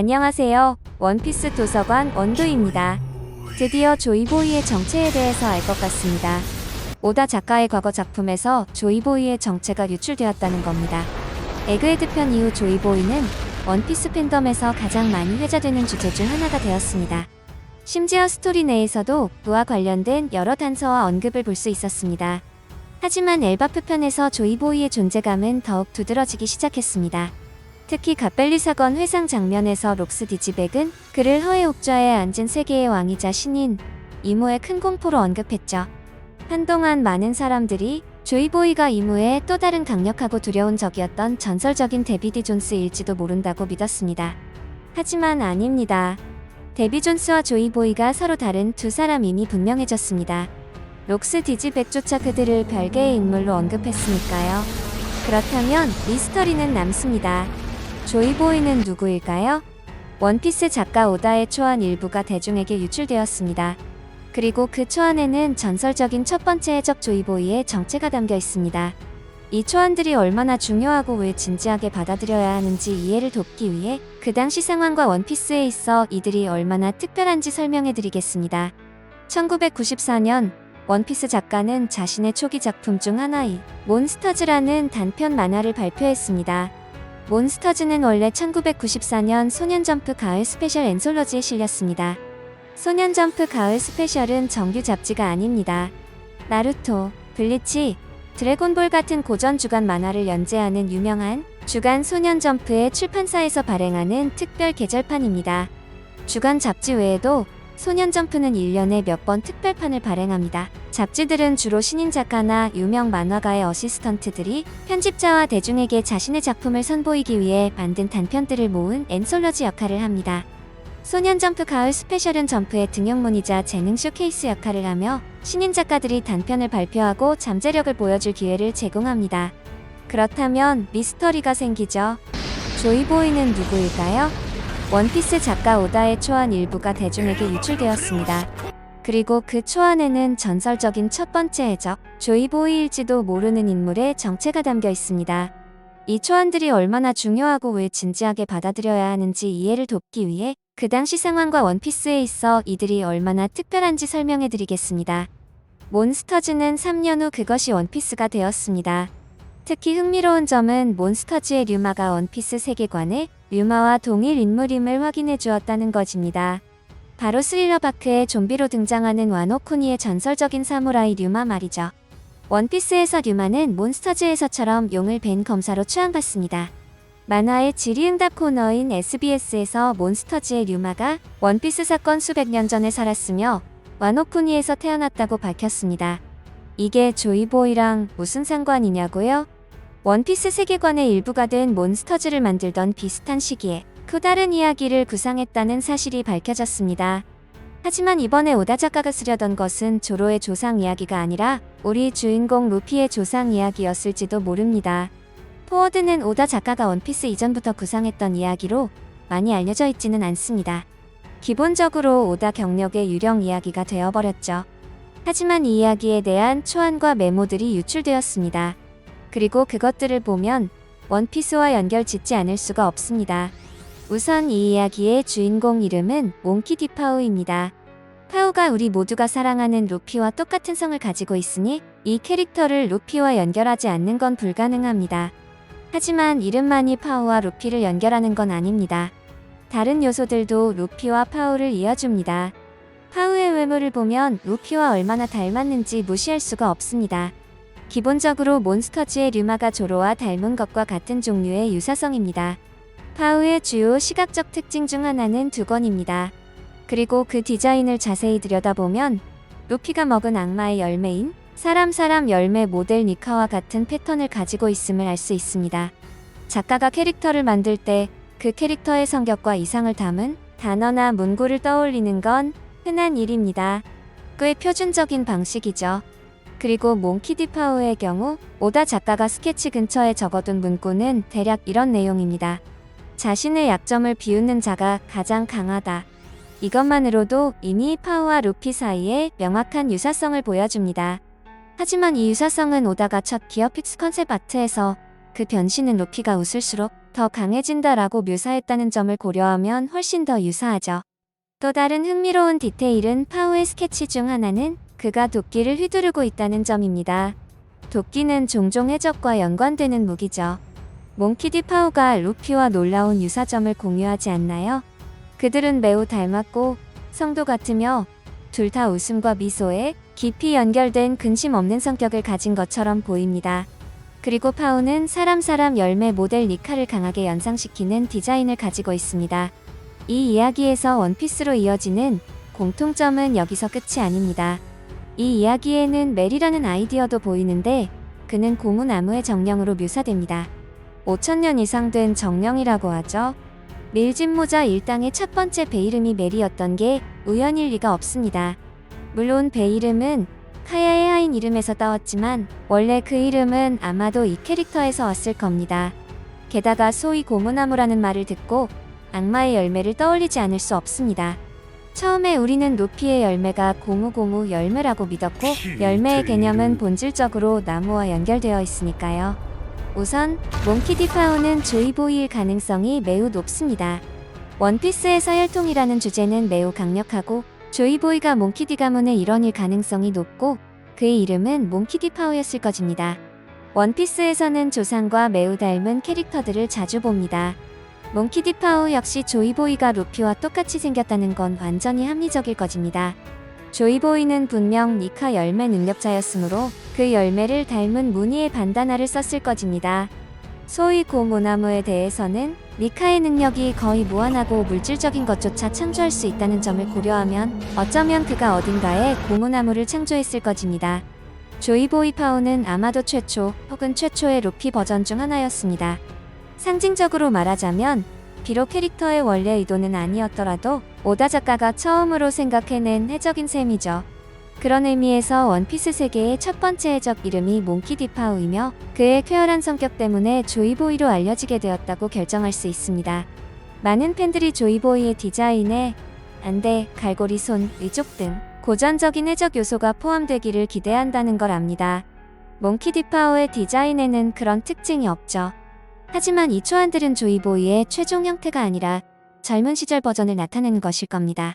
안녕하세요. 원피스 도서관 원도입니다. 드디어 조이보이의 정체에 대해서 알 것 같습니다. 오다 작가의 과거 작품에서 조이보이의 정체가 유출되었다는 겁니다. 에그헤드 편 이후 조이보이는 원피스 팬덤에서 가장 많이 회자되는 주제 중 하나가 되었습니다. 심지어 스토리 내에서도 그와 관련된 여러 단서와 언급을 볼 수 있었습니다. 하지만 엘바프 편에서 조이보이의 존재감은 더욱 두드러지기 시작했습니다. 특히 갓벨리 사건 회상 장면에서 록스 디지백은 그를 허의 옥좌에 앉은 세계의 왕이자 신인 이무의 큰 공포로 언급했죠. 한동안 많은 사람들이 조이보이가 이무의 또 다른 강력하고 두려운 적이었던 전설적인 데비디 존스일지도 모른다고 믿었습니다. 하지만 아닙니다. 데비 존스와 조이보이가 서로 다른 두 사람임이 분명해졌습니다. 록스 디지백조차 그들을 별개의 인물로 언급했으니까요. 그렇다면 미스터리는 남습니다. 조이보이는 누구일까요? 원피스 작가 오다의 초안 일부가 대중에게 유출되었습니다. 그리고 그 초안에는 전설적인 첫 번째 해적 조이보이의 정체가 담겨 있습니다. 이 초안들이 얼마나 중요하고 왜 진지하게 받아들여야 하는지 이해를 돕기 위해 그 당시 상황과 원피스에 있어 이들이 얼마나 특별한지 설명해 드리겠습니다. 1994년 원피스 작가는 자신의 초기 작품 중 하나인 몬스터즈라는 단편 만화를 발표했습니다. 몬스터즈는 원래 1994년 소년점프 가을 스페셜 앤솔러지에 실렸습니다. 소년점프 가을 스페셜은 정규 잡지가 아닙니다. 나루토, 블리치, 드래곤볼 같은 고전 주간 만화를 연재하는 유명한 주간 소년점프의 출판사에서 발행하는 특별 계절판입니다. 주간 잡지 외에도 소년점프는 1년에 몇 번 특별판을 발행합니다. 잡지들은 주로 신인 작가나 유명 만화가의 어시스턴트들이 편집자와 대중에게 자신의 작품을 선보이기 위해 만든 단편들을 모은 앤솔러지 역할을 합니다. 소년점프 가을 스페셜은 점프의 등용문이자 재능 쇼케이스 역할을 하며 신인 작가들이 단편을 발표하고 잠재력을 보여줄 기회를 제공합니다. 그렇다면 미스터리가 생기죠. 조이보이는 누구일까요? 원피스 작가 오다의 초안 일부가 대중에게 유출되었습니다. 그리고 그 초안에는 전설적인 첫 번째 해적, 조이보이일지도 모르는 인물의 정체가 담겨 있습니다. 이 초안들이 얼마나 중요하고 왜 진지하게 받아들여야 하는지 이해를 돕기 위해 그 당시 상황과 원피스에 있어 이들이 얼마나 특별한지 설명해 드리겠습니다. 몬스터즈는 3년 후 그것이 원피스가 되었습니다. 특히 흥미로운 점은 몬스터즈의 류마가 원피스 세계관에 류마와 동일 인물임을 확인해 주었다는 것입니다. 바로 스릴러 바크의 좀비로 등장하는 와노쿠니의 전설적인 사무라이 류마 말이죠. 원피스에서 류마는 몬스터즈에서처럼 용을 벤 검사로 추앙받습니다. 만화의 질의응답 코너인 SBS에서 몬스터즈의 류마가 원피스 사건 수백 년 전에 살았으며 와노쿠니에서 태어났다고 밝혔습니다. 이게 조이보이랑 무슨 상관이냐고요? 원피스 세계관의 일부가 된 몬스터즈를 만들던 비슷한 시기에 또 다른 이야기를 구상했다는 사실이 밝혀졌습니다. 하지만 이번에 오다 작가가 쓰려던 것은 조로의 조상 이야기가 아니라 우리 주인공 루피의 조상 이야기였을지도 모릅니다. 포워드는 오다 작가가 원피스 이전부터 구상했던 이야기로 많이 알려져 있지는 않습니다. 기본적으로 오다 경력의 유령 이야기가 되어버렸죠. 하지만 이 이야기에 대한 초안과 메모들이 유출되었습니다. 그리고 그것들을 보면 원피스와 연결 짓지 않을 수가 없습니다. 우선 이 이야기의 주인공 이름은 몽키 디파우입니다. 파우가 우리 모두가 사랑하는 루피와 똑같은 성을 가지고 있으니 이 캐릭터를 루피와 연결하지 않는 건 불가능합니다. 하지만 이름만이 파우와 루피를 연결하는 건 아닙니다. 다른 요소들도 루피와 파우를 이어줍니다. 파우의 외모를 보면 루피와 얼마나 닮았는지 무시할 수가 없습니다. 기본적으로 몬스터즈의 류마가 조로와 닮은 것과 같은 종류의 유사성입니다. 파우의 주요 시각적 특징 중 하나는 두건입니다. 그리고 그 디자인을 자세히 들여다보면 루피가 먹은 악마의 열매인 사람 사람 열매 모델 니카와 같은 패턴을 가지고 있음을 알 수 있습니다. 작가가 캐릭터를 만들 때 그 캐릭터의 성격과 이상을 담은 단어나 문구를 떠올리는 건 흔한 일입니다. 꽤 표준적인 방식이죠. 그리고 몽키디파우의 경우 오다 작가가 스케치 근처에 적어둔 문구는 대략 이런 내용입니다. 자신의 약점을 비웃는 자가 가장 강하다. 이것만으로도 이미 파우와 루피 사이에 명확한 유사성을 보여줍니다. 하지만 이 유사성은 오다가 첫 기어 픽스 컨셉 아트에서 그 변신은 루피가 웃을수록 더 강해진다라고 묘사했다는 점을 고려하면 훨씬 더 유사하죠. 또 다른 흥미로운 디테일은 파우의 스케치 중 하나는 그가 도끼를 휘두르고 있다는 점입니다. 도끼는 종종 해적과 연관되는 무기죠. 몽키디 파우가 루피와 놀라운 유사점을 공유하지 않나요? 그들은 매우 닮았고 성도 같으며 둘 다 웃음과 미소에 깊이 연결된 근심 없는 성격을 가진 것처럼 보입니다. 그리고 파우는 사람 사람 열매 모델 니카를 강하게 연상시키는 디자인을 가지고 있습니다. 이 이야기에서 원피스로 이어지는 공통점은 여기서 끝이 아닙니다. 이 이야기에는 멜이라는 아이디어도 보이는데 그는 고무나무의 정령으로 묘사됩니다. 5천년 이상 된 정령이라고 하죠. 밀짚 모자 일당의 첫 번째 배 이름이 멜이었던 게 우연일 리가 없습니다. 물론 배 이름은 카야의 하인 이름에서 따왔지만 원래 그 이름은 아마도 이 캐릭터에서 왔을 겁니다. 게다가 소위 고무나무라는 말을 듣고 악마의 열매를 떠올리지 않을 수 없습니다. 처음에 우리는 루피의 열매가 고무고무 열매라고 믿었고 열매의 개념은 본질적으로 나무와 연결되어 있으니까요. 우선 몽키디 파우는 조이보이일 가능성이 매우 높습니다. 원피스에서 혈통이라는 주제는 매우 강력하고 조이보이가 몽키디 가문의 일원일 가능성이 높고 그의 이름은 몽키디 파우였을 것입니다. 원피스에서는 조상과 매우 닮은 캐릭터들을 자주 봅니다. 몽키디 파우 역시 조이보이가 루피와 똑같이 생겼다는 건 완전히 합리적일 것입니다. 조이보이는 분명 니카 열매 능력자였으므로 그 열매를 닮은 무늬의 반다나를 썼을 것입니다. 소위 고무나무에 대해서는 니카의 능력이 거의 무한하고 물질적인 것조차 창조할 수 있다는 점을 고려하면 어쩌면 그가 어딘가에 고무나무를 창조했을 것입니다. 조이보이 파우는 아마도 최초 혹은 최초의 루피 버전 중 하나였습니다. 상징적으로 말하자면 비록 캐릭터의 원래 의도는 아니었더라도 오다 작가가 처음으로 생각해낸 해적인 셈이죠. 그런 의미에서 원피스 세계의 첫 번째 해적 이름이 몽키 디 파우이며 그의 쾌활한 성격 때문에 조이보이로 알려지게 되었다고 결정할 수 있습니다. 많은 팬들이 조이보이의 디자인에 안대, 갈고리 손, 의족 등 고전적인 해적 요소가 포함되기를 기대한다는 걸 압니다. 몽키 디 파우의 디자인에는 그런 특징이 없죠. 하지만 이 초안들은 조이보이의 최종 형태가 아니라 젊은 시절 버전을 나타내는 것일 겁니다.